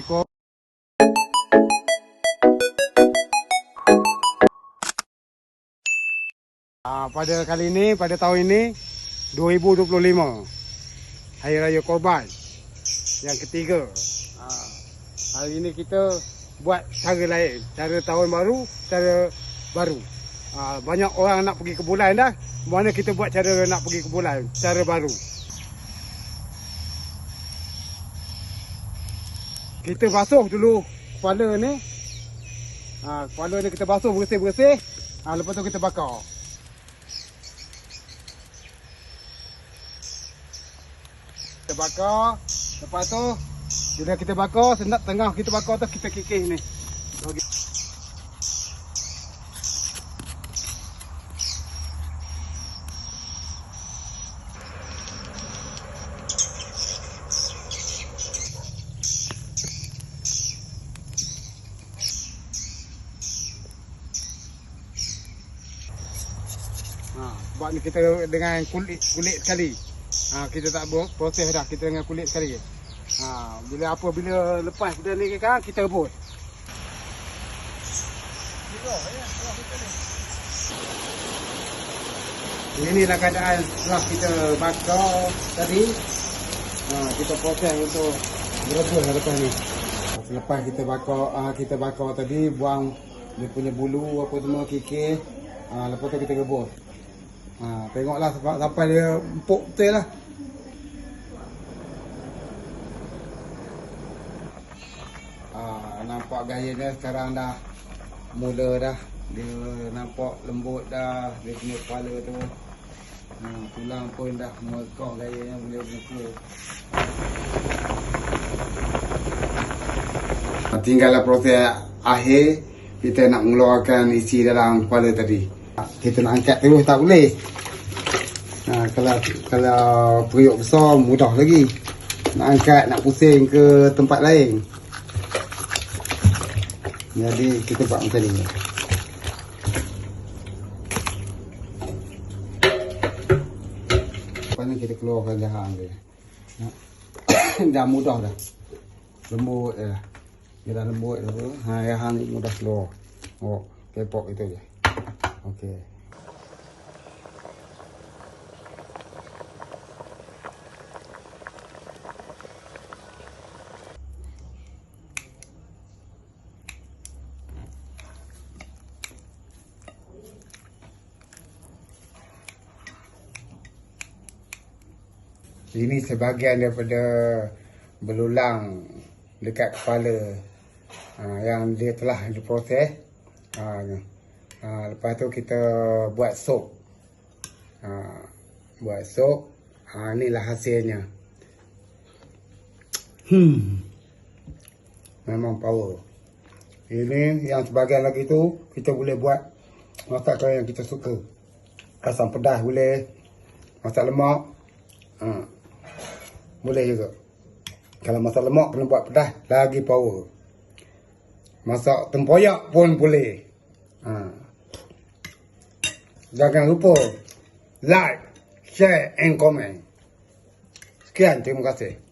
Assalamualaikum. Ah, pada kali ini, pada tahun ini 2025 Hari Raya Korban yang ketiga. Ah, hari ini kita buat cara lain, cara tahun baru, cara baru. Ah, banyak orang nak pergi ke bulan dah. Mana kita buat cara nak pergi ke bulan, cara baru. Kita basuh dulu kepala ni. Ha, kepala ni kita basuh bersih-bersih. Ha, lepas tu kita bakar. Kita bakar. Lepas tu, bila kita bakar, tengah kita bakar tu kita kikis ni. Bagi. Ha, sebab ni kita dengan kulit kulit sekali. Ha, kita tak proses dah, kita dengan kulit sekali. Ha, bila apa bila lepas kita ni kan kita rebus. Inilah keadaan setelah kita bakar tadi. Ha, kita proses untuk merebus lepas ni. Selepas kita bakar ah, kita bakar tadi buang dia punya bulu apa semua kikir. Ha, lepas tu kita rebus. Ha, tengoklah sampai, dia empuk betul lah. Ha, nampak gaya dia sekarang dah mula dah. Dia nampak lembut dah. Dia punya kepala tu. Ha, tulang pun dah mekoh gayanya boleh muka. Tinggallah proses akhir kita nak mengeluarkan isi dalam kepala tadi. Kita nak angkat terus tak boleh. Ha, kalau kalau periuk besar mudah lagi. Nak angkat, nak pusing ke tempat lain. Jadi kita buat macam ni. Kita keluarkan jahat dia. Dah mudah dah. Lembut. Dia dah lembut dah tu. Ha, jahat ni mudah keluar. Oh, kepok itu je. Okey. Ini sebahagian daripada belulang dekat kepala ha, yang dia telah diproses. Ha, ha, lepas tu kita buat sup. Ha, buat sup. Ha, inilah hasilnya. Hmm. Memang power. Ini yang sebahagian lagi tu kita boleh buat masakan yang kita suka. Asam pedas boleh. Masak lemak. Ha. Boleh juga. Kalau masak lemak kena buat pedas lagi power. Masak tempoyak pun boleh. Ha. Jangan lupa like, share and comment. Sekian, terima kasih.